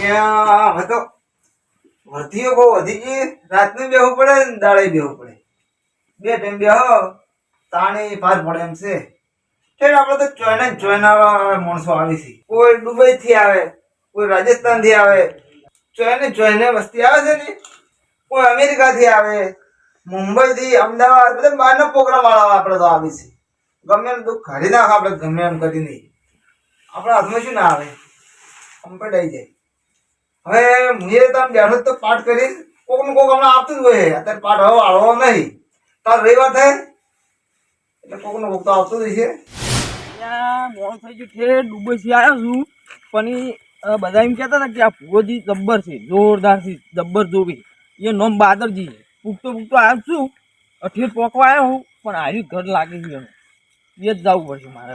ત્યાં હવે તો વધીઓ બહુ વધી ગઈ. રાતનું બેહવું પડે ને દાડે બેહવું પડે. બે ટાઈમ બેહો, તાણી પાર પડે એમ છે. ટ્રેન આપણે તો ચોયના ચોઈના માણસો આવે છે. કોઈ દુબઈ થી આવે, કોઈ રાજસ્થાનથી આવે. ચોયને ચોઈને વસ્તી આવે છે ને? કોઈ અમેરિકા થી આવે મુંબઈ થી અમદાવાદ, બધા બહારનો પ્રોગ્રામ વાળા આપણે તો આવે છે. ગમે એમ દુઃખ કાઢી નાખો આપણે, ગમે એમ કરી નહીં આપણા હાથમાં શું ના આવે? આવી જાય. હવે મુએ તમે બેઠો તો પાઠ કરીશ. કોક ને કોક હમણાં આપતું જ હોય. અત્યારે પાઠ હવે આળવો નહીં. તાર રવિવાર થાય એટલે કોક ને કોક તો આવતું જ છે મોડું થઈ ગયું છે. ડુબઈથી આવ્યો છું. પણ એ બધા એમ કહેતા હતા કે આ ભૂગોજી જબ્બર છે. જોરદાર છે. જબ્બર જોવી. એ નોમ બાદરજી છે. પૂગતો પૂગતો આવ્યો છું. અઠીર પોકવા આવ્યો હું. પણ હારી ઘર લાગે છે એનું. એ જ જવું પડશે મારે.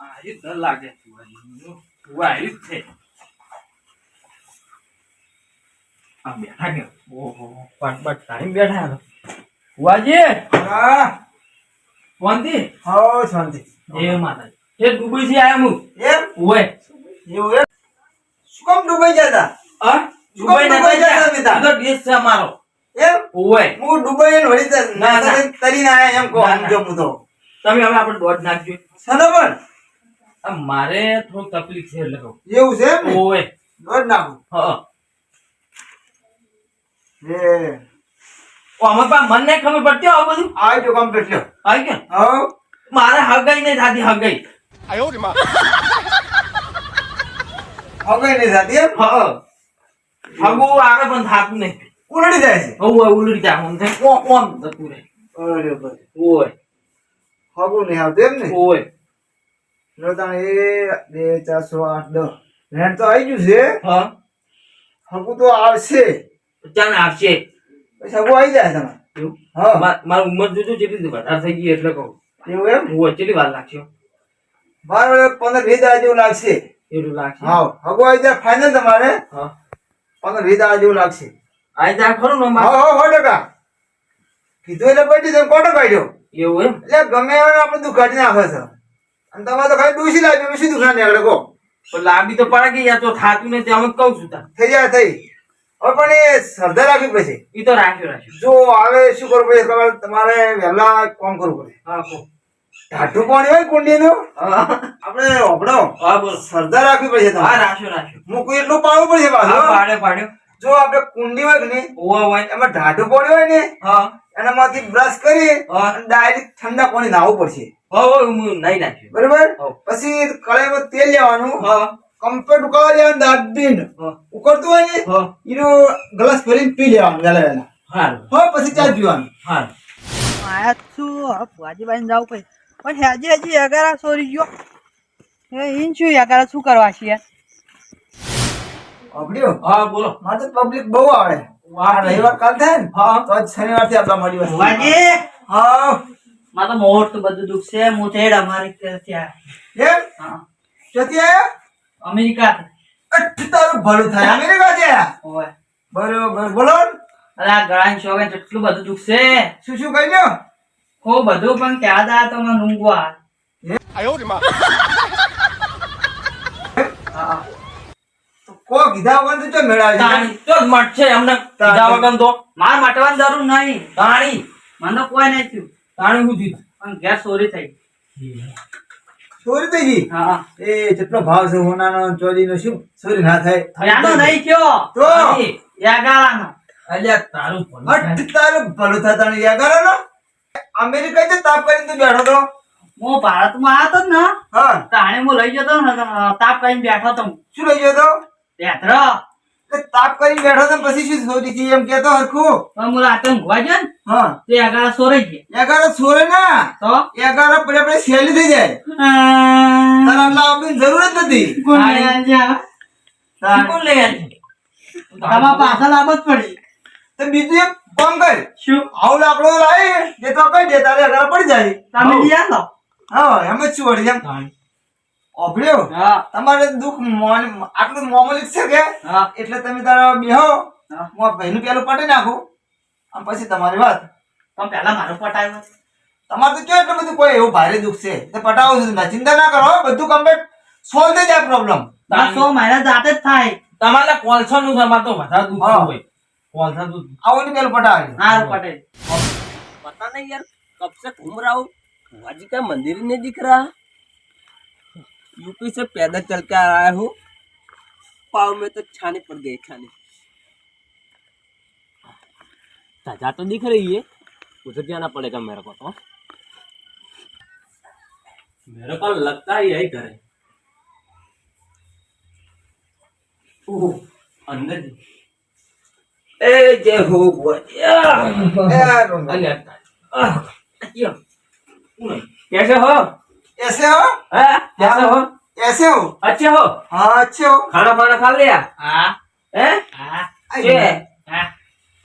હારી ઘર લાગે. જ છે. આ બેઠા કે ઓહો પટ પટ ટાઈમ બેઠા હતા. ભુવાજી? હા. શાંતિ? હો શાંતિ. એ માતાજી. એ દુબઈ થી આયા હું. એમ? ઓય એવું એમ? શું કામ દુબઈ ગયા આ દુબઈ દુબઈ ના જતા હતા? તો દેશ છે અમારો. એમ? ઓય હું દુબઈ ને વળી ના, ના. તરીને આયા એમ કહો ના, આમ ના. જો હું તો તમે હવે આપણે દોડ નાખજો પણ મારે થોડું તકલીફ છે એટલે એવું છે ઓય દોઢ નાખું હા. એ ઓ આમાં પા મન ખબર પડતી આવું બધું? આ જો કમ્પ્લીટ લ્યો આઈ કે હો. મારે હગાઈ નહીં થાતી હગાઈ. હગાઈ નહીં થતી એમ? હા. હગું આવે પણ થાતું નહીં. ઉલડી જાય છે? હવે ઉલડી જાય. હું થાય ઓમ ઓમ થતું રહે. ઓય. હગું નહીં આવતું એમ ને? ઓય. જો એ બે ચારસો આઠ દસ. રેન્ટ તો આવી ગયું છે. હા. હગું તો આવશે. ચાલ આપશે પછી હગું આવી જાય તમે એવું? હા. મારી ઉંમર જોજો જેટલી વધારે થઈ ગઈ એટલે કહું. એવું એમ? હું કેટલી વાર લાગશે? મારે પંદર વીસ દાડા જેવું લાગશે. એટલું લાગશે? હા હગો આવી જાય ફાઇનલ તમારે. હા. પંદર વીસ દાડા જેવું લાગશે. આવી જાય ખરું ને હા હા સો ટકા. કીધું એટલે પડી જાય કોટો કાઢ્યો એવું એમ? એટલે ગમે એવા આપણે દુઃખ કાઢી નાખે છે. અને તમારે તો ખાલી ડૂસી લાગ્યું શું દુઃખ ના કહો લાંબી તો પડે કે યાર તો થાતું નથી અમે કહું છું થઈ જાય થઈ. પણ એ શ્રદ્ધા રાખવી પડશે એ તો રાખ્યું રાખ્યું. જો હવે શું કરવું પડે? ખબર તમારે વહેલા કોમ કરવું પડે. હા કહો. પાણી હોય કુંડીનું? આપણે ઓગળો હા બોલો. રાખવી પડશે હા રાખ્યું રાખ્યું. રાખ્યો મૂકવું એટલું પાડવું પડશે પાછું પાડ્યો પાડ્યો જો આપણે કુંડી હોય નહીં ઓવા હોય. એમાં ઢાઢું પાણી હોય ને હા. એનામાંથી બ્રશ કરી ડાયરેક્ટ ઠંડા પાણી નાહવું પડશે. હો હું નાઈ નાખ્યું. બરોબર? પછી કળાઈમાં તેલ લેવાનું. હા. હા ઉકળતું હોય ને હા એનો ગ્લાસ ભરીને પી લેવાનું વહેલા વહેલા હારું હા પછી ચા પીવાનું હારું આયા છું વાજીબાઈ જવું પડે પણ હેજી હજી અગારા સોરી ગયો એ ઈન શું અગારા શું કરવા છે અબડ્યો હા બોલો મારે તો પબ્લિક બહુ આવે રવિવાર કાલ થાય ને હા. તો આજ શનિવારથી આપણા મળી વસ્તુ વાજી હા માં તો મોટ બધું દુઃખ છે હું તેડ અમારી ત્યાં એમ હા ક્યાંથી આયા અમેરિકા અઠ તારું ભલું થાય. અમેરિકા છે? બરોબર. બોલો. ને. અરે આ ગળાની શોખે કેટલું બધું દુખશે. શું શું કહી ખૂબ બધું પણ ક્યાં દા તો મને ઊંઘવા આયો રે માં કો કીધા વગર તો છે તાણી તો જ છે. અમને કીધા વગર તો. માર મટવાની જરૂર નહીં. તાણી. મને કોઈ નહીં થયું. તાણી હું જીત? પણ ગેસ ચોરી થઈ. ચોરી હા એ જેટલો ભાવ છે હોનાનો ચોરીનો શું? ચોરી ના થાય. ત્યાંનો નહીં કયો તો? અલ્યા તારું ભલું. તારું ભલું થતા ને યાર નો અમેરિકા જે તાપ કરીને તું બેઠો તો. હું ભારતમાં આતો જ ને. હા. તાણે હું લઈ જતો ને તાપ કરીને બેઠો તો શું લઈ ગયો તો બેઠો એટલે તાપ કરી બેઠો તો પછી શું સોરી થઈ એમ કેતો હરખું. પણ હું રાતે ઊંઘવા ગયો ને? હા. તે આગળ સોરે છે. એગારો સોરે ના? તો? એગારો પડે પડે શેલી થઈ જાય. તારે આપવાની જરૂર જ નથી. કોણ લઈ આવ્યા? તાર- કોણ લઈ આવ્યા? તમારા પાછળ આમ જ પડી. તો બીજું એક કામ કર. શું? આવું લાકડો લાવી દે તો કઈ દે તારે એગારો પડી જાય. તમે લઈ આવો હા એમ જ શું વળી એમ. ઓભળ્યું? તમારે દુઃખ આટલું મોમોલિક છે કે? એટલે તમે તારા બેહો. હું. ભાઈનું પેલું પટી નાખું. આમ પછી તમારી વાત. તમે પહેલા મારું પટાવ્યું તમારે તો ક્યાં એટલું બધું કોઈ એવું ભારે દુઃખ છે? તે પટાવો છું ચિંતા ના કરો બધું કમ્પ્લીટ સોલ્વ થઈ જાય પ્રોબ્લેમ સો મારા જાતે જ થાય. તમારે કોલસો નું તમારે તો વધારે દુઃખ હોય. કોલસા દૂધ આવો ને પેલું પટાવે. હા પટે પતા નહીં યાર. કબ સે ઘૂમ રહા હજી કઈ મંદિર નહીં દીખ રહા यूपी से पैदल चल के आया हूँ। पाव में तो छाने पड़ गए छाने। ताज़ा तो दिख रही है। उधर जाना पड़ेगा मेरे को तो। मेरे को लगता है यही घर है। ओह, अंदर ए जय हो कैसे हो? ऐसे हो हाँ, कैसे हो ऐसे हो अच्छे हो हाँ अच्छे हो खाना वाना खा लिया હા हैं? હા છે? હા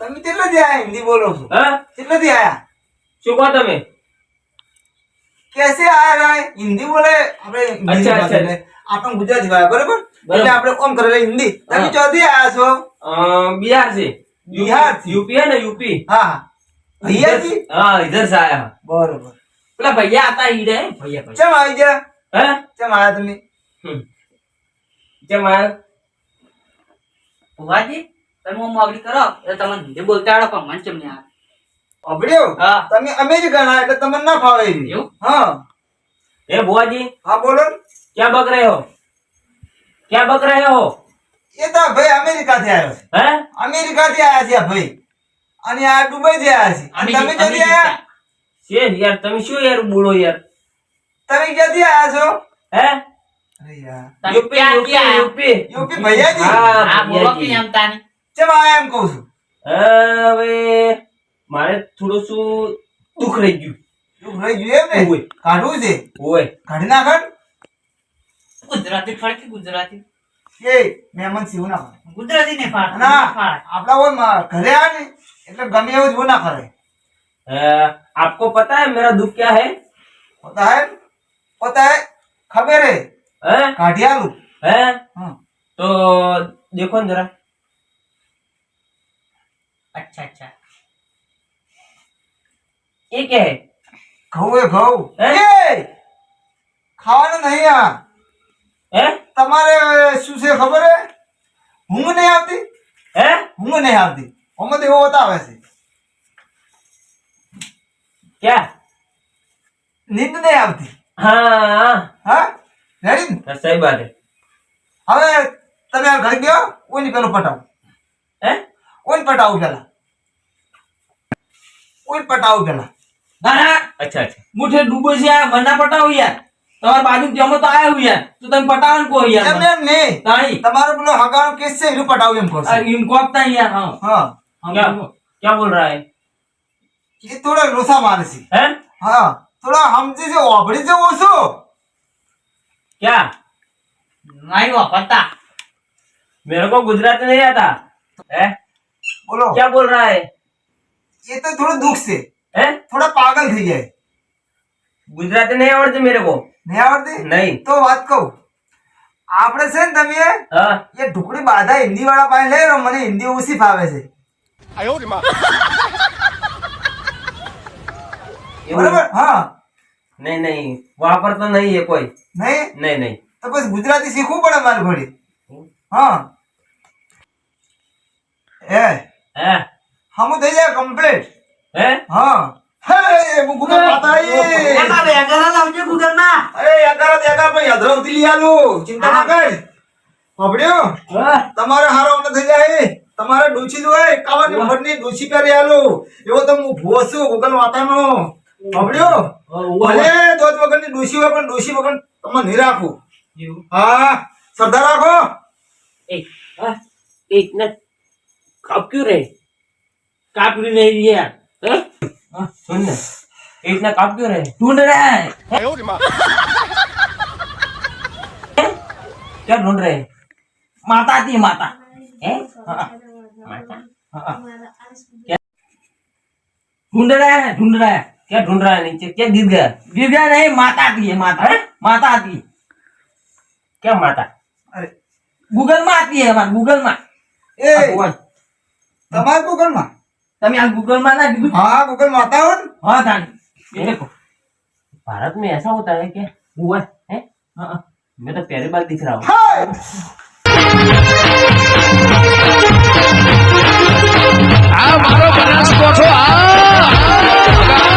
તમે કેટલા દી આયા હિન્દી બોલો છો હા? કેટલા દી આયા શું કહો તમે कैसे आया रहा है हिंदी बोले આપણે હિન્દી અચ્છા, ભાષા અચ્છા. એટલે આપણે ગુજરાતી ભાષા બરાબર બરાબર. એટલે આપણે ઓમ કરેલા હિન્દી તમે હા. ચોથી આયા છો अ, बिहार से बिहार से? यूपी है ना यूपी હા ભૈયાજી हाँ इधर से आया हूँ। બરોબર પેલા ભૈયા હતા ઈ ભૈયા ચમ આવી ગયા? હે? ચમ આયા તમે? ચમ આયા ભુવાજી તમે હું મોગરી કરો. એટલે તમને હિન્દી બોલતા આવડે પણ મને ચમ નહીં આવે અબડ્યો? હા. તમે અમેરિકન આ એટલે તમને ના ફાવે એવું. હા. એ ભુવાજી? હા બોલો ક્યાં બક રહ્યો? ક્યાં બક રહ્યો? એ તો ભાઈ અમેરિકા થી આવ્યો હે? અમેરિકા થી આયા છે ભાઈ. અને આ દુબઈ થી આયા છે તમે જલ્દી આયા છે યાર? તમે શું યાર બોલો યાર? તમે ક્યાંથી આયા છો? હે? આ એમ કહું મારે થોડું રહી ગયું. રહી ગયું એમ ને છે? ગુજરાતી ફળકી ગુજરાતી. એ મહેમાન સિંહ ના ગુજરાતી ને ફાડ ના ફાડ આપડા ઘરે આવે ને એટલે ગમે એવું જ ના કરે. आपको पता है मेरा दुख क्या है હોતા હે હોતા હે ખબર હે हैं? કાઢી આલું हैं? હા तो देखो न जरा અચ્છા અચ્છા ये क्या है ઘઉં એ ઘઉં હે? એ ખાવાનું નહીં આ हैं? તમારે શું છે ખબર હે ઊંઘ નહીં આવતી हैं? ઊંઘ નહીં આવતી આમાં તો એવું બતાવે છે क्या નીંદ નહીં આવતી हाँ હા રેડી ને? हाँ, सही बात है હવે તમે આ ઘરે ગયો ઓની પેલું પટાવું हैं? ઓને પટાવું પેલા ઓને પટાવું પેલા ના ના अच्छा अच्छा મુઠે ડૂબો છે યાર મને ના પટાવો યાર તમારી બાજુ જમો તો આવ્યો યાર તો તમે પટાવો ને કહો યાર એમ મને. એમ નહીં તાણી તમારો પેલો હગાનો કેસ છે એનું પટાવું એમ આ કરશે ઇન કોપતા યાર હા હા क्या क्या बोल रहा है એ થોડા લોસા મારે છે हैं? હા થોડા સમજી છે ઓભળી છે ઓછો क्या નહીં વાપરતા मेरे को गुजराती नहीं आता हैं? બોલો क्या बोल रहा है એ તો થોડું દુઃખ છે हैं? થોડા પાગલ થઈ જાય गुजराती नहीं आवड़ती मेरे को નહીં આવડતી नहीं તો વાત કહું આપણે છે ને તમે हाँ એ ઢુકડી બાધા હિન્દી વાળા પાસે લઈ લો મને હિન્દી ઓછી ફાવે છે બરાબર? હા. નહીં નહીં. વાપરતો નહીં એ કોઈ. નહીં? નહીં નહીં. તો પછી ગુજરાતી શીખવું પડે મારું ઘડી હા. એ. હે? હમ થઈ જાય કમ્પ્લીટ હે? હા. અધરવતી લઈ આલું. ચિંતા ના કર. પકડ્યો? તમારે હારો થઈ જાય. તમારે ડોચી દો કાવા નંબરની ડોચી પહેરી આલું. એવો તો હું ભોસું ગુગલ વાતામાં સાંભળ્યો? ભલે ધોધ વગરની ડોસી હોય પણ ડોસી વગર તમે નહીં રાખો. હા શ્રદ્ધા રાખો. એ ને કાપ ક્યું રે. કાપ ક્યું નહીં યાર. હા? સુન ને. इतना काम क्यों रहे ढूंढ रहे हैं क्या ढूंढ रहे हैं माता थी माता है ढूंढ रहा क्या ढूंढ रहा है नीचे क्या गिर गया गिर गया नहीं माता आती है माता है? माता आती है क्या माता अरे गूगल માં આતી હે માર ગૂગલમાં એ તમાર गूगल માં તમે આ ગૂગલમાં ના કીધું હા ગૂગલમાં આતા હો देखो भारत में ऐसा होता है क्या हुआ है हाँ मैं तो पहली बार दिख रहा हूँ આ મારો બનાસ કોઠો આ